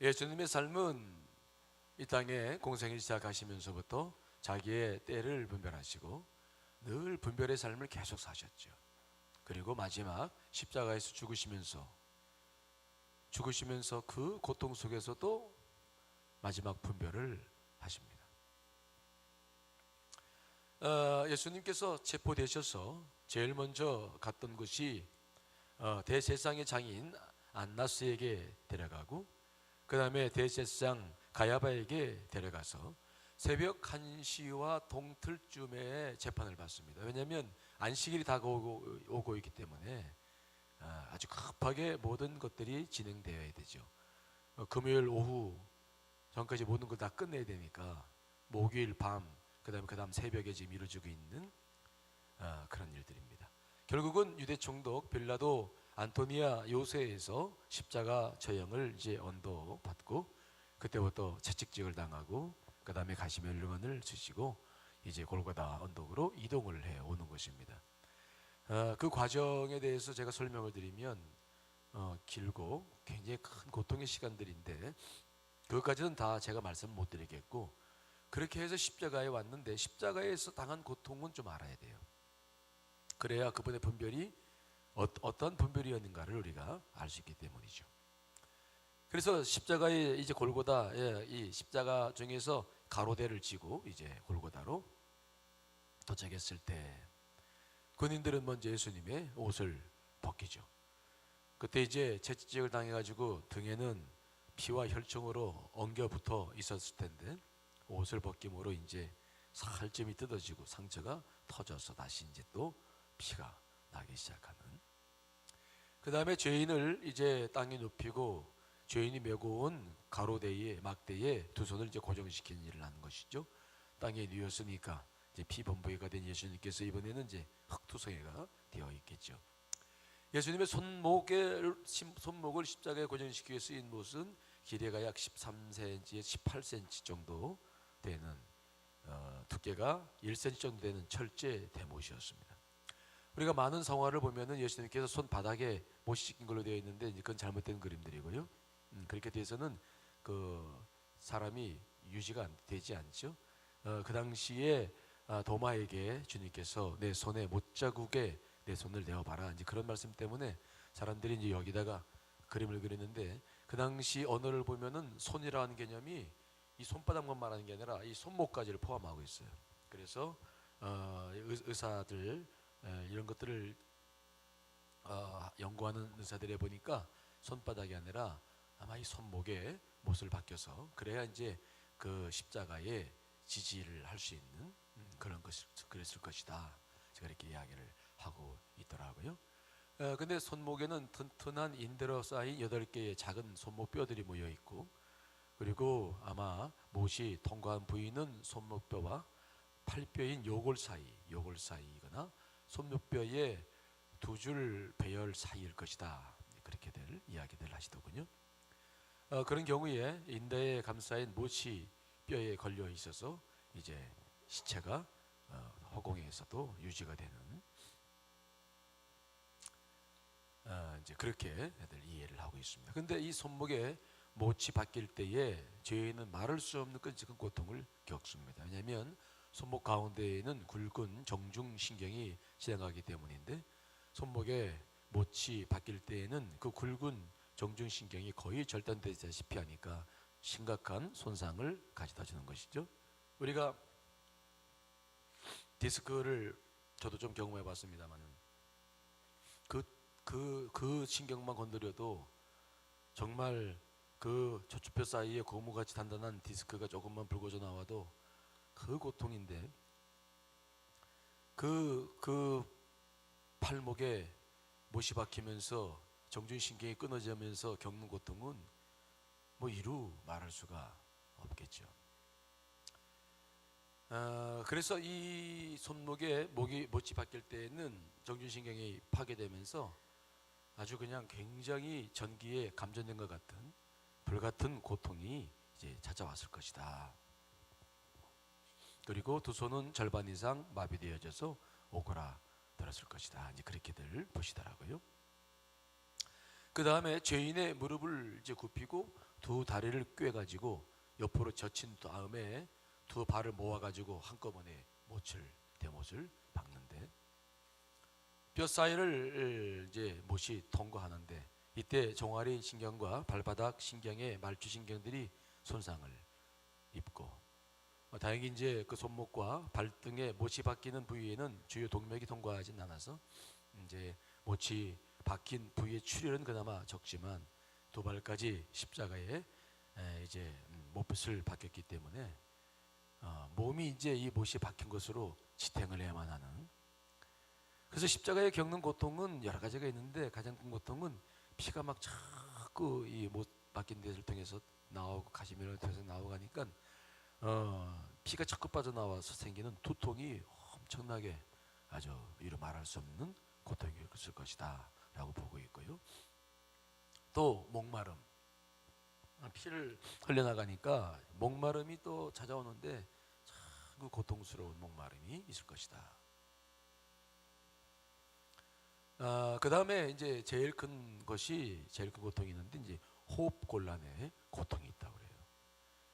예수님의 삶은 이 땅에 공생을 시작하시면서부터 자기의 때를 분별하시고 늘 분별의 삶을 계속 사셨죠. 그리고 마지막 십자가에서 죽으시면서 죽으시면서 그 고통 속에서도 마지막 분별을 하십니다. 어, 예수님께서 체포되셔서 제일 먼저 갔던 곳이 어, 대제사장의 장인 안나스에게 데려가고 그 다음에 대제사장 가야바에게 데려가서 새벽 1시와 동틀쯤에 재판을 받습니다. 왜냐하면 안식일이 다가오고 오고 있기 때문에 아, 아주 급하게 모든 것들이 진행되어야 되죠. 어, 금요일 오후 전까지 모든 걸 다 끝내야 되니까 목요일 밤 그다음에 그다음 새벽에 지금 이루어지고 있는 아, 그런 일들입니다. 결국은 유대 총독 빌라도 안토니아 요새에서 십자가 처형을 이제 언도 받고 그때부터 채찍질을 당하고 그 다음에 가시멜르건을 주시고 이제 골고다 언덕으로 이동을 해 오는 것입니다. 아, 그 과정에 대해서 제가 설명을 드리면 어, 길고 굉장히 큰 고통의 시간들인데 그것까지는 다 제가 말씀 못 드리겠고 그렇게 해서 십자가에 왔는데 십자가에서 당한 고통은 좀 알아야 돼요. 그래야 그분의 분별이 어, 어떤 분별이었는가를 우리가 알 수 있기 때문이죠. 그래서 십자가에 이제 골고다 예, 이 십자가 중에서 가로대를 지고 이제 골고다로 도착했을 때 군인들은 먼저 예수님의 옷을 벗기죠. 그때 이제 채찍을 당해가지고 등에는 피와 혈청으로 엉겨 붙어 있었을 텐데 옷을 벗김으로 이제 살점이 뜯어지고 상처가 터져서 다시 이제 또 피가 나기 시작하는. 그 다음에 죄인을 이제 땅에 눕히고 죄인이 메고 온 가로대에 막대에 두 손을 이제 고정시키는 일을 하는 것이죠. 땅에 누웠으니까 이제 피범벅이가 된 예수님께서 이번에는 이제 흙투성이가 되어 있겠죠. 예수님의 손목에 손목을 십자가에 고정시키기 위해 쓰인 못은 길이가 약 13cm에 18cm 정도 되는 어, 두께가 1cm 정도 되는 철제 대못이었습니다. 우리가 많은 성화를 보면은 예수님께서 손 바닥에 못이 씻긴 걸로 되어 있는데 그건 잘못된 그림들이고요. 음, 그렇게 돼서는 그 사람이 유지가 안- 되지 않죠. 어, 그 당시에 아, 도마에게 주님께서 내 손에 못 자국에 내 손을 내어봐라. 이제 그런 말씀 때문에 사람들이 이제 여기다가 그림을 그리는데 그 당시 언어를 보면은 손이라는 개념이 이 손바닥만 말하는 게 아니라 이 손목까지를 포함하고 있어요. 그래서 어, 의- 의사들 에, 이런 것들을 어, 연구하는 의사들에 보니까 손바닥이 아니라 아마 이 손목에 못을 박혀서 그래야 이제 그 십자가에 지지를 할 수 있는 음, 그런 것을 그랬을 것이다. 제가 이렇게 이야기를 하고 있더라고요. 어, 근데 손목에는 튼튼한 인대로 쌓인 여덟 개의 작은 손목 뼈들이 모여 있고 그리고 아마 못이 통과한 부위는 손목 뼈와 팔뼈인 요골 사이, 요골 사이거나 손목뼈의 두 줄 배열 사이일 것이다. 그렇게들 이야기들 하시더군요. 어, 그런 경우에 인대에 감싸인 못이 뼈에 걸려 있어서 이제 시체가 어, 허공에서도 유지가 되는 어, 이제 그렇게 애들 이해를 하고 있습니다. 근데 이 손목에 못이 바뀔 때에 죄인은 말할 수 없는 끔찍한 고통을 겪습니다. 왜냐하면 손목 가운데에는 굵은 정중 신경이 진행하기 때문인데 손목에 못이 바뀔 때에는 그 굵은 정중 신경이 거의 절단되다시피 하니까 심각한 손상을 가져다 주는 것이죠. 우리가 디스크를 저도 좀 경험해 봤습니다만은 그, 그, 그 신경만 건드려도 정말 그 척추뼈 사이에 고무같이 단단한 디스크가 조금만 불거져 나와도 그 고통인데 그, 그 팔목에 못이 박히면서 정중신경이 끊어지면서 겪는 고통은 뭐 이루 말할 수가 없겠죠. 아, 그래서 이 손목에 목이 못이 박힐 때에는 정중신경이 파괴되면서 아주 그냥 굉장히 전기에 감전된 것 같은 불 같은 고통이 이제 찾아왔을 것이다. 그리고 두 손은 절반 이상 마비되어져서 오그라 들었을 것이다. 이제 그렇게들 보시더라고요. 그 다음에 죄인의 무릎을 이제 굽히고 두 다리를 꿰가지고 옆으로 젖힌 다음에 두 발을 모아가지고 한꺼번에 못을 대못을 박는데 뼈 사이를 이제 못이 통과하는데 이때 종아리 신경과 발바닥 신경의 말주 신경들이 손상을 입고 어, 다행히 이제 그 손목과 발등에 못이 박히는 부위에는 주요 동맥이 통과하진 않아서 이제 못이 박힌 부위의 출혈은 그나마 적지만 두 발까지 십자가에 에, 이제 음, 못을 박혔기 때문에 어, 몸이 이제 이 못이 박힌 것으로 지탱을 해야만 하는. 그래서 십자가에 겪는 고통은 여러 가지가 있는데 가장 큰 고통은 피가 막 자꾸 이 못 박힌 데를 통해서 나오고 가시면을 통해서 나오고 하니까 어, 피가 자꾸 빠져나와서 생기는 두통이 엄청나게 아주 이루 말할 수 없는 고통이었을 것이다 라고 보고 있고요. 또 목마름. 아, 피를 흘려나가니까 목마름이 또 찾아오는데 참 고통스러운 목마름이 있을 것이다. 아, 그 다음에 이제 제일 큰 것이 제일 큰 고통이 있는데 이제 호흡 곤란에 고통이 있다고.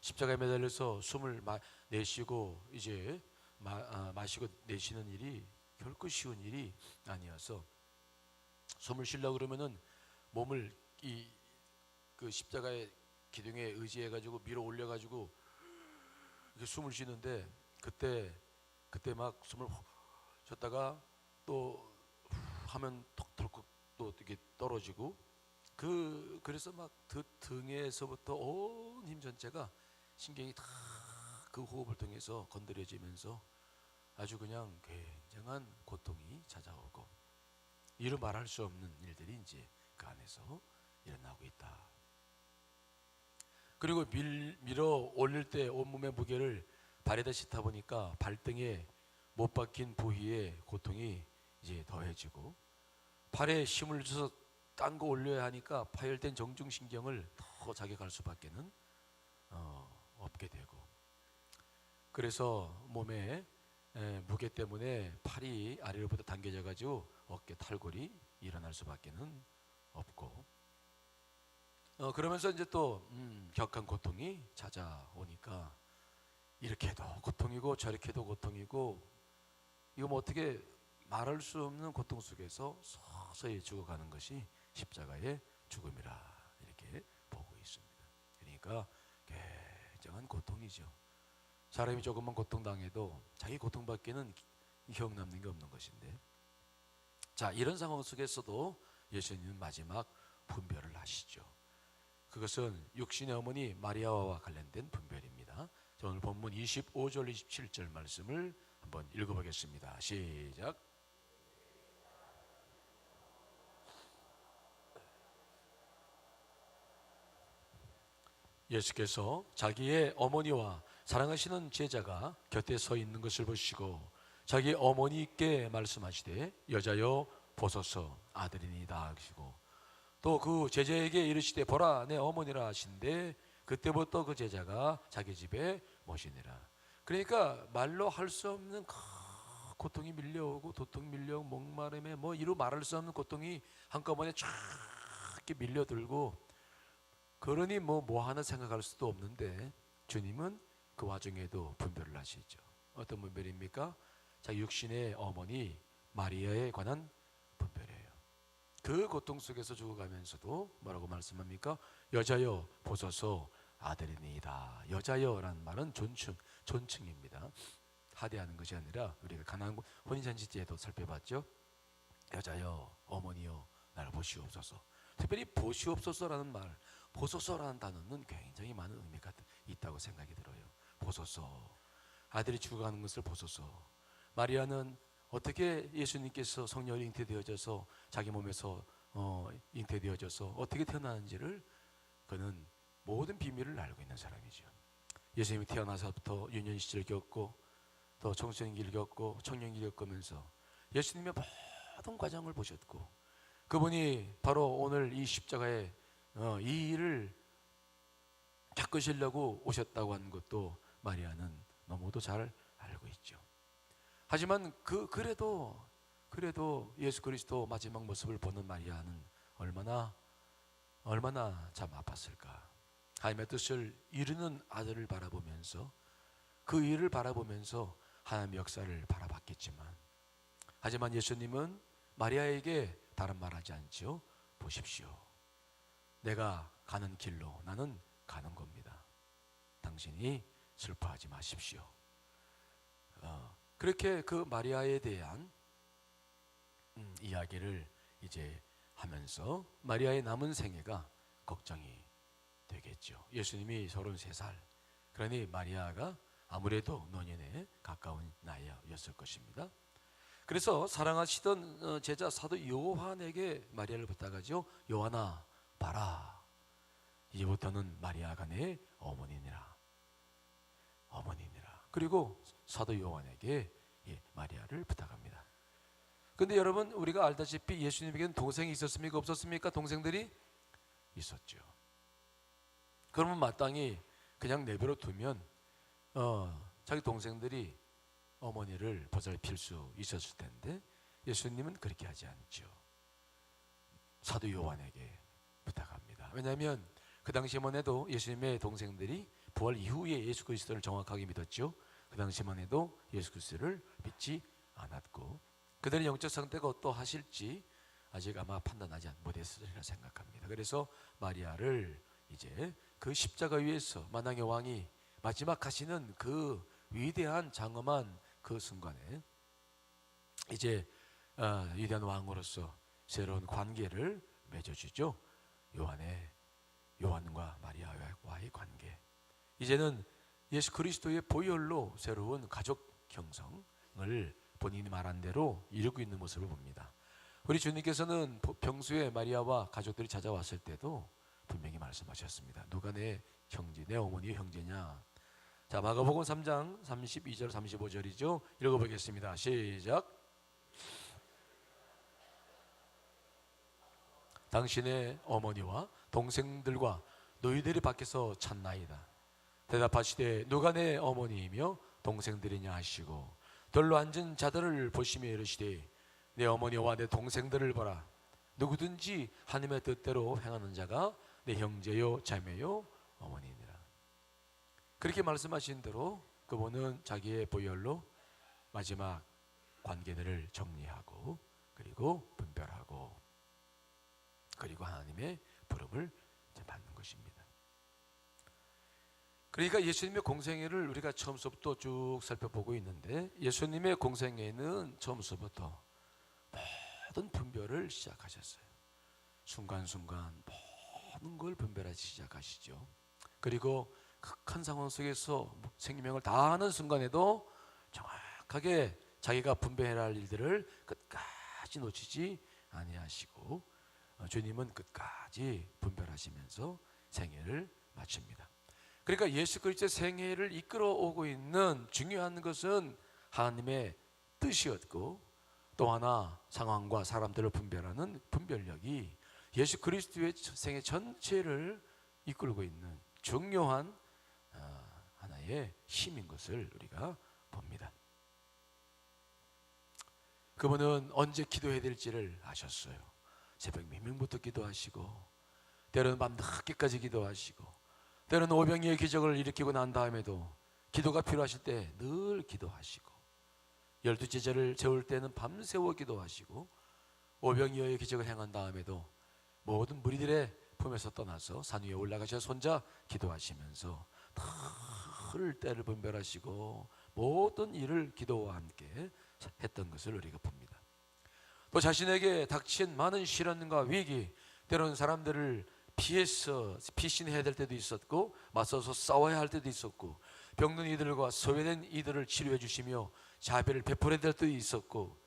십자가에 매달려서 숨을 마, 내쉬고 이제 마, 아, 마시고 내쉬는 일이 결코 쉬운 일이 아니어서 숨을 쉬려 그러면은 몸을 이 그 십자가의 기둥에 의지해 가지고 밀어 올려 가지고 숨을 쉬는데 그때 그때 막 숨을 후- 쉬었다가 또 하면 턱 덜컥 또 이렇게 떨어지고 그 그래서 막 그 등에서부터 온 힘 전체가 신경이 다 그 호흡을 통해서 건드려지면서 아주 그냥 굉장한 고통이 찾아오고 이루 말할 수 없는 일들이 이제 그 안에서 일어나고 있다. 그리고 밀, 밀어 올릴 때 온몸의 무게를 발에다 싣다 보니까 발등에 못 박힌 부위의 고통이 이제 더해지고 팔에 힘을 줘서 딴 거 올려야 하니까 파열된 정중신경을 더 자극할 수밖에는 어, 없게 되고 그래서 몸에 에, 무게 때문에 팔이 아래로부터 당겨져 가지고 어깨 탈골이 일어날 수밖에는 없고 어, 그러면서 이제 또 음, 격한 고통이 찾아오니까 이렇게도 고통이고 저렇게도 고통이고 이거 뭐 어떻게 말할 수 없는 고통 속에서 서서히 죽어가는 것이 십자가의 죽음이라 이렇게 보고 있습니다. 그러니까 굉장한 고통이죠. 사람이 조금만 고통당해도 자기 고통밖에는 기억 남는 게 없는 것인데 자 이런 상황 속에서도 예수님은 마지막 분별을 하시죠. 그것은 육신의 어머니 마리아와 관련된 분별입니다. 자, 오늘 본문 25절 27절 말씀을 한번 읽어보겠습니다. 시작. 예수께서 자기의 어머니와 사랑하시는 제자가 곁에 서 있는 것을 보시고 자기 어머니께 말씀하시되 여자여 보소서 아들이니다. 하시고 또 그 제자에게 이르시되 보라 내 어머니라. 하신데 그때부터 그 제자가 자기 집에 모시니라. 그러니까 말로 할 수 없는 큰 고통이 밀려오고 도통 밀려오고 목마름에 뭐 이루 말할 수 없는 고통이 한꺼번에 쫙 밀려들고 그러니 뭐 뭐 하나 생각할 수도 없는데 주님은 그 와중에도 분별을 하시죠. 어떤 분별입니까? 자 육신의 어머니 마리아에 관한 분별이에요. 그 고통 속에서 죽어가면서도 뭐라고 말씀합니까? 여자여 보소서 아들이니이다. 여자여라는 말은 존칭 존칭입니다. 하대하는 것이 아니라 우리가 가난 혼인잔치제도 살펴봤죠. 여자여 어머니여 나를 보시옵소서. 특별히 보시옵소서라는 말 보소서라는 단어는 굉장히 많은 의미가 있다고 생각이 들어요. 보소서. 아들이 죽어가는 것을 보소서. 마리아는 어떻게 예수님께서 성령이 잉태되어져서 자기 몸에서 어, 잉태되어져서 어떻게 태어나는지를 그는 모든 비밀을 알고 있는 사람이죠. 예수님이 태어나서부터 유년 시절 겪고 또 청소년기를 겪고 청년기를 겪으면서 예수님의 모든 과정을 보셨고 그분이 바로 오늘 이 십자가에 어, 이 일을 겪으시려고 오셨다고 하는 것도 마리아는 너무도 잘 알고 있죠. 하지만 그 그래도 그래도 예수 그리스도 마지막 모습을 보는 마리아는 얼마나 얼마나 참 아팠을까. 하나님의 뜻을 이루는 아들을 바라보면서 그 일을 바라보면서 하나님의 역사를 바라봤겠지만 하지만 예수님은 마리아에게 다른 말하지 않죠. 보십시오. 내가 가는 길로 나는 가는 겁니다. 당신이 슬퍼하지 마십시오. 어, 그렇게 그 마리아에 대한 음, 이야기를 이제 하면서 마리아의 남은 생애가 걱정이 되겠죠. 예수님이 33살. 그러니 마리아가 아무래도 노년에 가까운 나이였을 것입니다. 그래서 사랑하시던 어, 제자 사도 요한에게 마리아를 부탁하죠. 요한아, 봐라. 이제부터는 마리아가 내 어머니니라. 어머니니라. 그리고 사도 요한에게 예, 마리아를 부탁합니다. 근데 여러분 우리가 알다시피 예수님에게는 동생이 있었습니까? 없었습니까? 동생들이 있었죠. 그러면 마땅히 그냥 내버려 두면 어, 자기 동생들이 어머니를 보살필 수 있었을 텐데 예수님은 그렇게 하지 않죠. 사도 요한에게 부탁합니다. 왜냐하면 그 당시만 해도 예수님의 동생들이 부활 이후에 예수 그리스도를 정확하게 믿었죠. 그 당시만 해도 예수 그리스도를 믿지 않았고 그들의 영적 상태가 어떠하실지 아직 아마 판단하지 못했으리라 생각합니다. 그래서 마리아를 이제 그 십자가 위에서 만왕의 왕이 마지막 하시는 그 위대한 장엄한 그 순간에 이제 어, 위대한 왕으로서 새로운 관계를 맺어주죠. 요한의 요한과 마리아와의 관계. 이제는 예수 그리스도의 보혈로 새로운 가족 형성을 본인이 말한 대로 이루고 있는 모습을 봅니다. 우리 주님께서는 평소에 마리아와 가족들이 찾아왔을 때도 분명히 말씀하셨습니다. 누가 내 형제, 내 어머니의 형제냐? 자, 마가복음 3장 32절 35절이죠. 읽어보겠습니다. 시작. 당신의 어머니와 동생들과 너희들이 밖에서 찾나이다. 대답하시되 누가 내 어머니이며 동생들이냐 하시고 들로 앉은 자들을 보시며 이르시되 내 어머니와 내 동생들을 보라. 누구든지 하나님의 뜻대로 행하는 자가 내 형제요 자매요 어머니니라. 그렇게 말씀하신 대로 그분은 자기의 보혈로 마지막 관계들을 정리하고 그리고 분별하고 그리고 하나님의 부름을 받는 것입니다. 그러니까 예수님의 공생애를 우리가 처음부터 쭉 살펴보고 있는데 예수님의 공생애는 처음부터 모든 분별을 시작하셨어요. 순간순간 모든 걸 분별하기 시작하시죠. 그리고 그큰 상황 속에서 생명을 다하는 순간에도 정확하게 자기가 분별해야 할 일들을 끝까지 놓치지 아니하시고 어, 주님은 끝까지 분별하시면서 생애를 마칩니다. 그러니까 예수 그리스도의 생애를 이끌어 오고 있는 중요한 것은 하나님의 뜻이었고 또 하나 상황과 사람들을 분별하는 분별력이 예수 그리스도의 생애 전체를 이끌고 있는 중요한 어, 하나의 힘인 것을 우리가 봅니다. 그분은 언제 기도해야 될지를 아셨어요. 새벽 미명부터 기도하시고 때로는 밤 늦게까지 기도하시고 때로는 오병이의 기적을 일으키고 난 다음에도 기도가 필요하실 때 늘 기도하시고 열두 제자를 재울 때는 밤새워 기도하시고 오병이어의 기적을 행한 다음에도 모든 무리들의 품에서 떠나서 산 위에 올라가셔 손자 기도하시면서 늘 때를 분별하시고 모든 일을 기도와 함께 했던 것을 우리가 봅니다. 또 자신에게 닥친 많은 시련과 위기, 때로는 사람들을 피해서 피신해야 될 때도 있었고 맞서서 싸워야 할 때도 있었고 병든 이들과 소외된 이들을 치료해 주시며 자비를 베풀어야 될 때도 있었고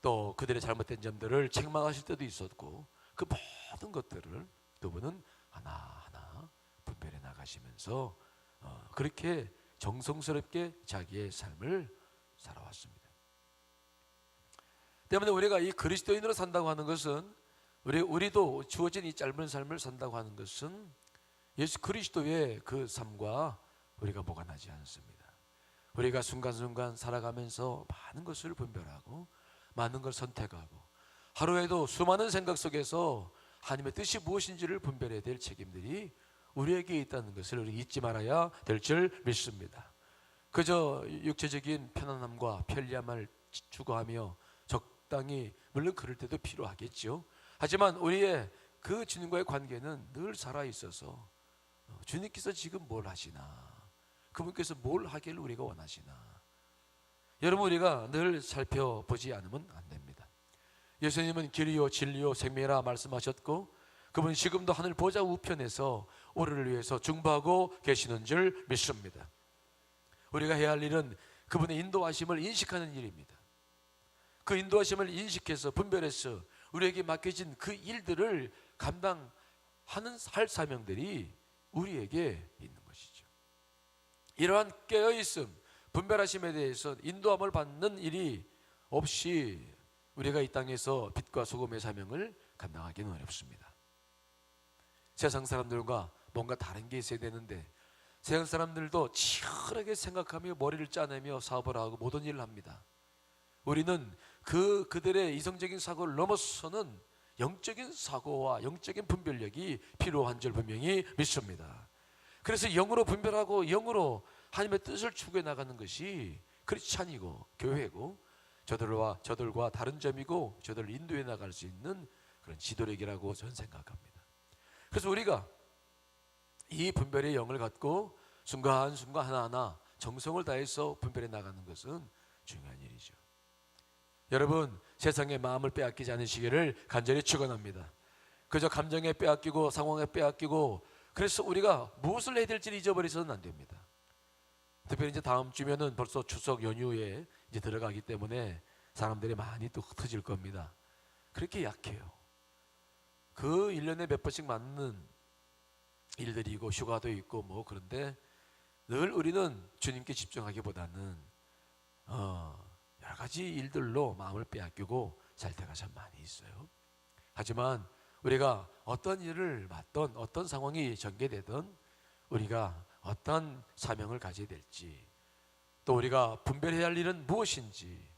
또 그들의 잘못된 점들을 책망하실 때도 있었고 그 모든 것들을 그분은 하나하나 분별해 나가시면서 어, 그렇게 정성스럽게 자기의 삶을 살아왔습니다. 때문에 우리가 이 그리스도인으로 산다고 하는 것은 우리 우리도 주어진 이 짧은 삶을 산다고 하는 것은 예수 그리스도의 그 삶과 우리가 무관하지 않습니다. 우리가 순간순간 살아가면서 많은 것을 분별하고 많은 걸 선택하고 하루에도 수많은 생각 속에서 하나님의 뜻이 무엇인지를 분별해야 될 책임들이 우리에게 있다는 것을 우리 잊지 말아야 될 줄 믿습니다. 그저 육체적인 편안함과 편리함을 추구하며 적당히 물론 그럴 때도 필요하겠죠. 하지만 우리의 그 주님과의 관계는 늘 살아 있어서 어, 주님께서 지금 뭘 하시나 그분께서 뭘 하기를 우리가 원하시나 여러분 우리가 늘 살펴보지 않으면 안 됩니다. 예수님은 길이요 진리요 생명이라 말씀하셨고 그분 지금도 하늘 보좌 우편에서 우리를 위해서 중보하고 계시는 줄 믿습니다. 우리가 해야 할 일은 그분의 인도하심을 인식하는 일입니다. 그 인도하심을 인식해서 분별해서 우리에게 맡겨진 그 일들을 감당하는 할 사명들이 우리에게 있는 것이죠. 이러한 깨어 있음, 분별하심에 대해서 인도함을 받는 일이 없이 우리가 이 땅에서 빛과 소금의 사명을 감당하기는 어렵습니다. 세상 사람들과 뭔가 다른 게 있어야 되는데 세상 사람들도 치열하게 생각하며 머리를 짜내며 사업을 하고 모든 일을 합니다. 우리는 그 그들의 이성적인 사고를 넘어서는 영적인 사고와 영적인 분별력이 필요한 줄 분명히 믿습니다. 그래서 영으로 분별하고 영으로 하나님의 뜻을 추구해 나가는 것이 크리스찬이고 교회고 저들과 저들과 다른 점이고 저들을 인도해 나갈 수 있는 그런 지도력이라고 저는 생각합니다. 그래서 우리가 이 분별의 영을 갖고 순간순간 하나하나 정성을 다해서 분별해 나가는 것은 중요한 일이죠. 여러분 세상의 마음을 빼앗기지 않으시기를 간절히 축원합니다. 그저 감정에 빼앗기고 상황에 빼앗기고 그래서 우리가 무엇을 해야 될지를 잊어버리서는 안 됩니다. 특별히 이제 다음 주면은 벌써 추석 연휴에 이제 들어가기 때문에 사람들이 많이 또 흩어질 겁니다. 그렇게 약해요. 그 1년에 몇 번씩 맞는 일들이고 휴가도 있고 뭐 그런데 늘 우리는 주님께 집중하기보다는 어, 여러 가지 일들로 마음을 빼앗기고 살 때가 참 많이 있어요. 하지만 우리가 어떤 일을 맡던 어떤 상황이 전개되든 우리가 어떤 사명을 가져야 될지 또 우리가 분별해야 할 일은 무엇인지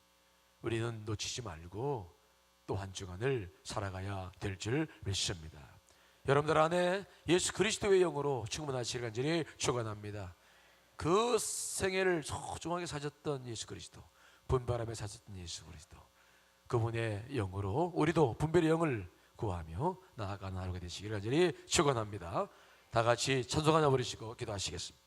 우리는 놓치지 말고 또 한 주간을 살아가야 될 줄 믿습니다. 여러분들 안에 예수 그리스도의 영으로 충만하시길 간절히 축원합니다. 그 생애를 소중하게 사셨던 예수 그리스도, 분바람에 사셨던 예수 그리스도, 그분의 영으로 우리도 분별의 영을 구하며 나아가는 하루가 되시기를 간절히 축원합니다. 다 같이 찬송 하나 부르시고 기도하시겠습니다.